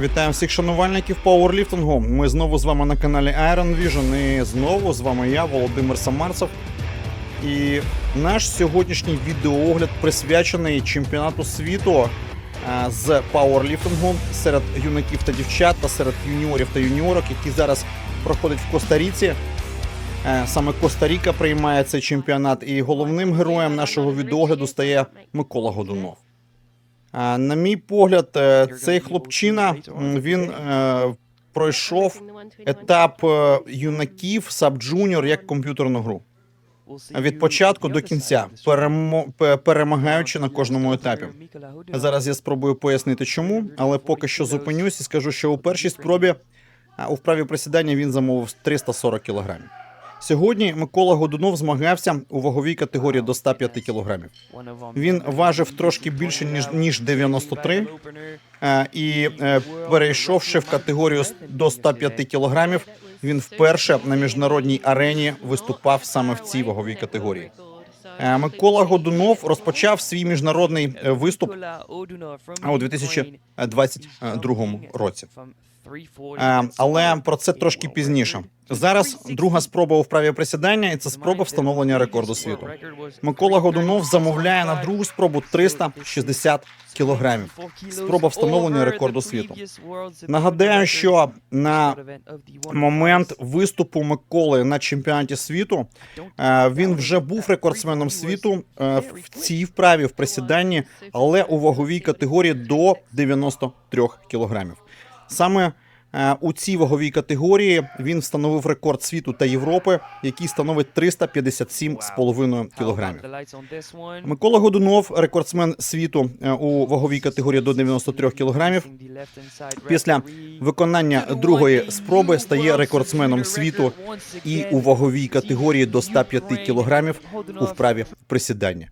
Вітаємо всіх шанувальників пауерліфтингу. Ми знову з вами на каналі Iron Vision. І знову з вами я, Володимир Самарцев. І наш сьогоднішній відеоогляд присвячений чемпіонату світу е, з пауерліфтингу серед юнаків та дівчат та серед юніорів та юніорок, який зараз проходить в Коста-Ріці. Е, Саме Коста-Ріка приймає цей чемпіонат, і головним героєм нашого відеогляду стає Микола Годунов. А, На мій погляд, е, цей хлопчина він е, пройшов етап е, юнаків саб-джуніор як комп'ютерну гру. Від початку до кінця, перемагаючи на кожному етапі. Зараз я спробую пояснити, чому, але поки що зупинюсь і скажу, що у першій спробі у вправі присідання він замовив 340 кілограмів. Сьогодні Микола Годунов змагався у ваговій категорії до 105 кілограмів. Він важив трошки більше ніж ніж 93 Е, і е, перейшовши в категорію до 105 кілограмів, він вперше на міжнародній арені виступав саме в цій ваговій категорії. Е, Микола Годунов розпочав свій міжнародний виступ у 2022 році. Е, але про це трошки пізніше. Зараз друга спроба у вправі присідання, і це спроба встановлення рекорду світу. Микола Годунов замовляє на другу спробу 360 кілограмів. Спроба встановлення рекорду світу. Нагадаю, що на момент виступу Миколи на чемпіонаті світу е, він вже був рекордсменом світу е, в цій вправі в присіданні, але у ваговій категорії до 93 кілограмів. Саме е, у цій ваговій категорії він встановив рекорд світу та Європи, який становить 357,5 кілограмів. Микола Годунов, рекордсмен світу е, у ваговій категорії до 93 кілограмів. Після виконання другої спроби стає рекордсменом світу і у ваговій категорії до 105 кілограмів у вправі присідання.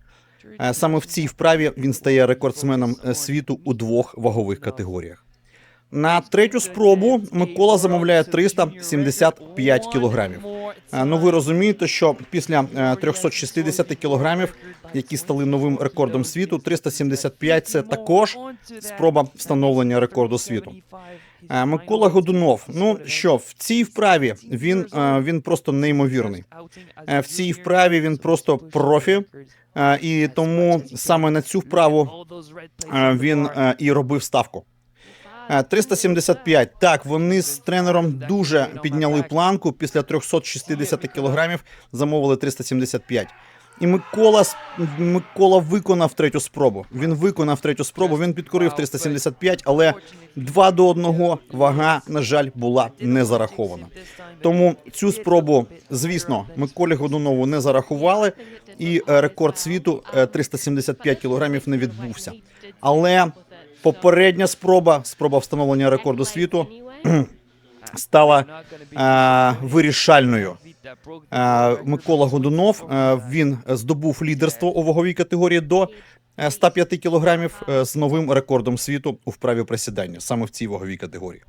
Е, Саме в цій вправі він стає рекордсменом світу у двох вагових категоріях. На третю спробу Микола замовляє 375 кілограмів. Е, Ну ви розумієте, що після е, 360 кілограмів, які стали новим рекордом світу, 375 – це також спроба встановлення рекорду світу. Е, Микола Годунов. Ну що в цій вправі він, е, він просто неймовірний. Е, В цій вправі він просто профі, е, і тому саме на цю вправу е, він е, і робив ставку. Е, 375. Так, вони з тренером дуже підняли планку. Після 360 кілограмів замовили 375. І Микола Микола виконав третю спробу. Він виконав третю спробу. Він підкорив 375, але 2 до 1 вага, на жаль, була не зарахована. Тому цю спробу, звісно, Миколі Годунову не зарахували, і е, рекорд світу е, 375 кілограмів не відбувся. Але попередня спроба, спроба встановлення рекорду світу, стала е, вирішальною. Е, Микола Годунов е, він здобув лідерство у ваговій категорії до е, 105 кілограмів е, з новим рекордом світу у вправі присідання, саме в цій ваговій категорії.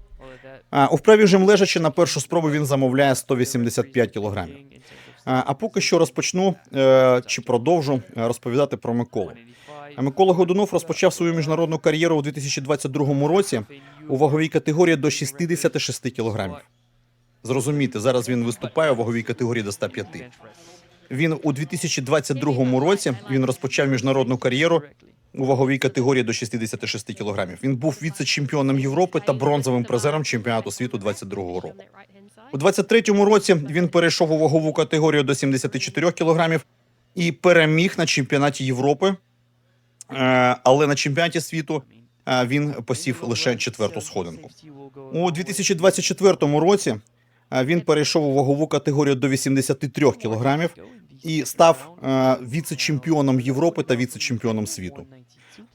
А у вправі жим лежачи на першу спробу він замовляє 185 кілограмів. А поки що розпочну е, чи продовжу е, розповідати про Миколу. Микола Годунов розпочав свою міжнародну кар'єру у 2022 році у ваговій категорії до 66 кілограмів. Зрозумійте, зараз він виступає у ваговій категорії до 105. Він у 2022 році він розпочав міжнародну кар'єру у ваговій категорії до 66 кілограмів. Він був віце-чемпіоном Європи та бронзовим призером чемпіонату світу 22 року. У 23-му році він перейшов у вагову категорію до 74 кілограмів і переміг на чемпіонаті Європи. Е, Але на чемпіонаті світу е, він посів лише четверту сходинку. У 2024 році е, він перейшов у вагову категорію до 83 кілограмів і став віце-чемпіоном Європи та віце-чемпіоном світу.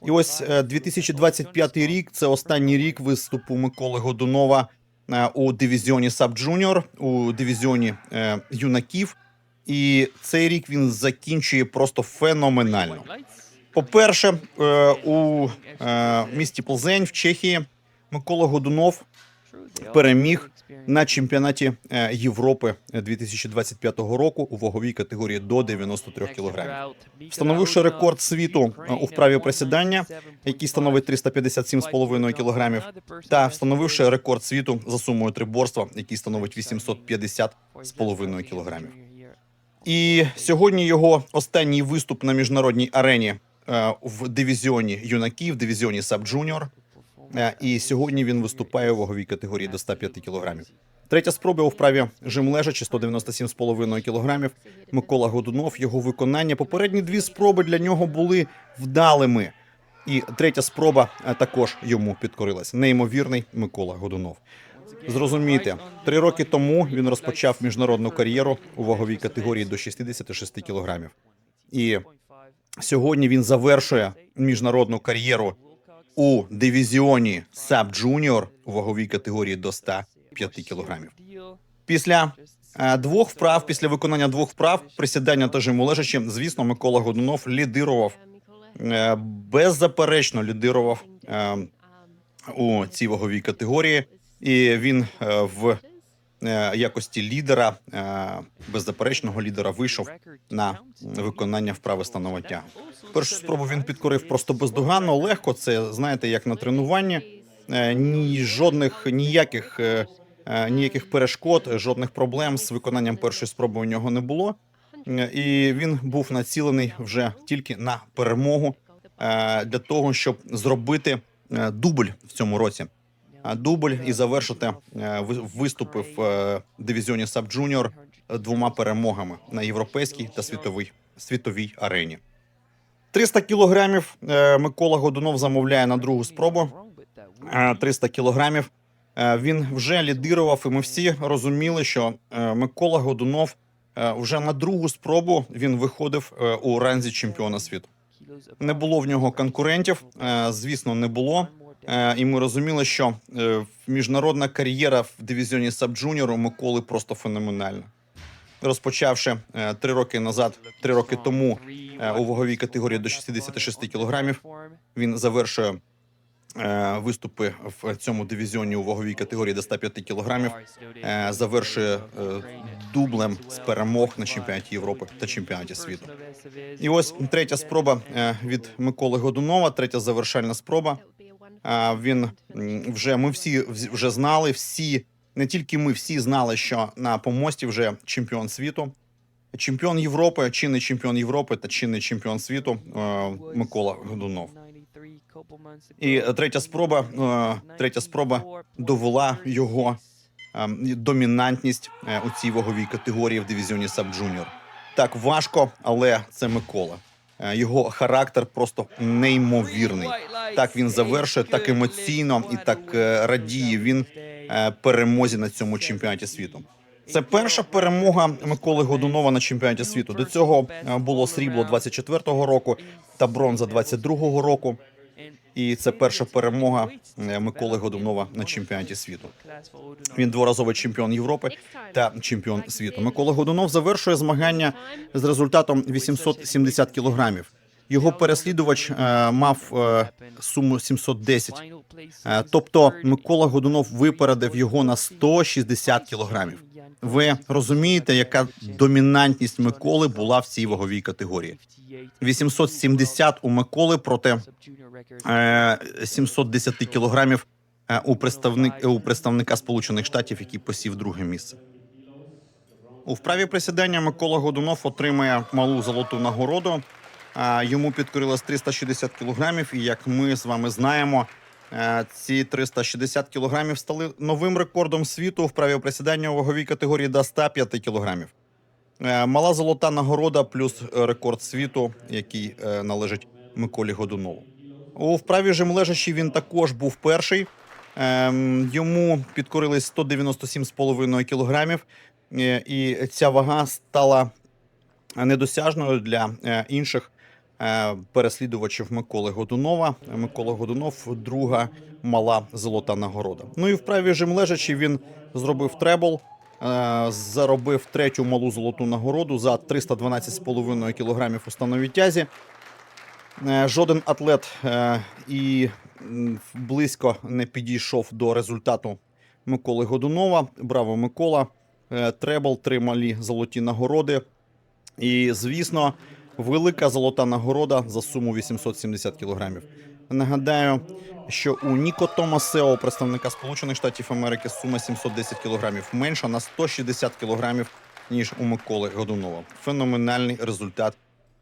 І ось е, 2025 рік це останній рік виступу Миколи Годунова у дивізіоні Саб Джуніор, у дивізіоні юнаків. І цей рік він закінчує просто феноменально. По-перше, е, у е, місті Плзень в Чехії Микола Годунов переміг на чемпіонаті е, Європи 2025 року у ваговій категорії до 93 кг. Встановивши рекорд світу у вправі присідання, який становить 357,5 кг, та встановивши рекорд світу за сумою триборства, який становить 850,5 кг. І сьогодні його останній виступ на міжнародній арені в дивізіоні юнаків, дивізіоні Саб-Джуніор. Е, І сьогодні він виступає у ваговій категорії до 105 кілограмів. Третя спроба у вправі жим лежачи 197,5 кілограмів. Микола Годунов. Його виконання. Попередні дві спроби для нього були вдалими. І третя спроба е, також йому підкорилась. Неймовірний Микола Годунов. Зрозумійте, три роки тому він розпочав міжнародну кар'єру у ваговій категорії до 66 кілограмів. І сьогодні він завершує міжнародну кар'єру у дивізіоні Саб Джуніор у ваговій категорії до 105 кілограмів. Після е, двох вправ, після виконання двох вправ, присідання та жиму лежачи, звісно, Микола Годунов лідирував, е, беззаперечно лідирував е, у цій ваговій категорії, і він в якості лідера, е, беззаперечного лідера, вийшов на виконання вправи становиття. Першу спробу він підкорив просто бездоганно, легко. Це знаєте, як на тренуванні. Е, Ні жодних ніяких е, е, ніяких перешкод, жодних проблем з виконанням першої спроби у нього не було. Е, І він був націлений вже тільки на перемогу е, для того, щоб зробити е, дубль в цьому році. Дубль і завершити е, виступи в е, дивізіоні Саб Джуніор двома перемогами на європейській та світовій світовій арені. 300 кілограмів е, Микола Годунов замовляє на другу спробу. Е, 300 кілограмів. Е, Він вже лідирував, і ми всі розуміли, що е, Микола Годунов е, вже на другу спробу він виходив е, у ранзі чемпіона світу. Не було в нього конкурентів, е, звісно, не було. Е, І ми розуміли, що е, міжнародна кар'єра в дивізіоні Саб-Джуніор Миколи просто феноменальна. Розпочавши е, три роки назад, три роки тому у ваговій категорії до 66 кілограмів, він завершує виступи в цьому дивізіоні у ваговій категорії до 105 кілограмів. Завершує дублем з перемог на чемпіонаті Європи та чемпіонаті світу. І ось третя спроба від Миколи Годунова, третя завершальна спроба. Він вже ми всі вже знали, всі не тільки ми, всі знали, що на помості вже чемпіон світу, чемпіон Європи, чинний чемпіон Європи та чинний чемпіон світу е, Микола Годунов. І третя спроба, е, третя спроба довела його е, домінантність у цій ваговій категорії в дивізіоні Саб Джуніор. Так важко, але це Микола. Його характер просто неймовірний. Так він завершує, так емоційно і так е, радіє він е, перемозі на цьому чемпіонаті світу. Це перша перемога Миколи Годунова на чемпіонаті світу. До цього е, було срібло 24-го року та бронза 22-го року. І це перша перемога Миколи Годунова на чемпіонаті світу. Він дворазовий чемпіон Європи та чемпіон світу. Микола Годунов завершує змагання з результатом 870 кілограмів. Його переслідувач е, мав е, суму 710. Е, тобто Микола Годунов випередив його на 160 кілограмів. Ви розумієте, яка домінантність Миколи була в цій ваговій категорії? 870 у Миколи проти е, 710 кілограмів у представник у представника Сполучених Штатів, який посів друге місце. У вправі присідання Микола Годунов отримає малу золоту нагороду. Йому підкорилось 360 кілограмів, і як ми з вами знаємо, е, ці 360 кілограмів стали новим рекордом світу у вправі присідання у ваговій категорії до 105 кілограмів. Е, Мала золота нагорода плюс рекорд світу, який е, належить Миколі Годунову. У вправі жим лежачі він також був перший. Ем, Йому підкорились 197,5 кілограмів, і ця вага стала недосяжною для інших переслідувачів Миколи Годунова. Микола Годунов друга мала золота нагорода. Ну і в праві жим лежачі він зробив требл. е, Заробив третю малу золоту нагороду за 312,5 кілограмів у становій тязі. Е, Жоден атлет е, і близько не підійшов до результату Миколи Годунова. Браво, Микола. Е, Требл, три малі золоті нагороди. І, звісно, велика золота нагорода за суму 870 кілограмів. Нагадаю, що у Ніко Томасео, представника Сполучених Штатів Америки, сума 710 кілограмів менша на 160 кілограмів, ніж у Миколи Годунова. Феноменальний результат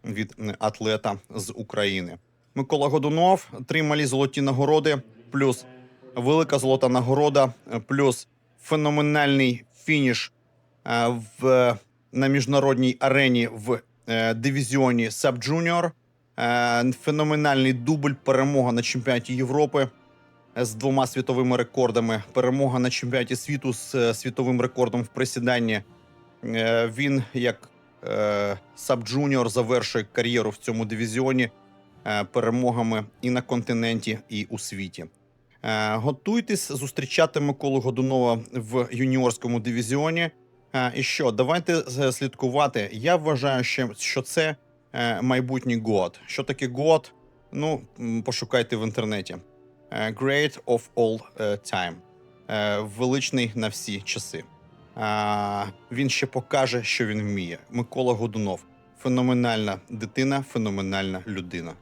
від атлета з України. Микола Годунов, три малі золоті нагороди, плюс велика золота нагорода, е, плюс феноменальний фініш е, в, на міжнародній арені в дивізіоні Sub Junior. Е, феноменальний дубль, перемога на чемпіонаті Європи е, з двома світовими рекордами, перемога на чемпіонаті світу з е, світовим рекордом в присіданні. Е, Він як е, Sub Junior завершує кар'єру в цьому дивізіоні е, перемогами і на континенті, і у світі. Е, Готуйтесь зустрічати Миколу Годунова в юніорському дивізіоні. Е, І що, давайте з- слідкувати. Я вважаю, що, це е, майбутній год. Що таке год? Ну, пошукайте в інтернеті. Е, Great of all е, time. Е, Величний на всі часи. Він ще покаже, що він вміє. Микола Годунов. Феноменальна дитина, феноменальна людина.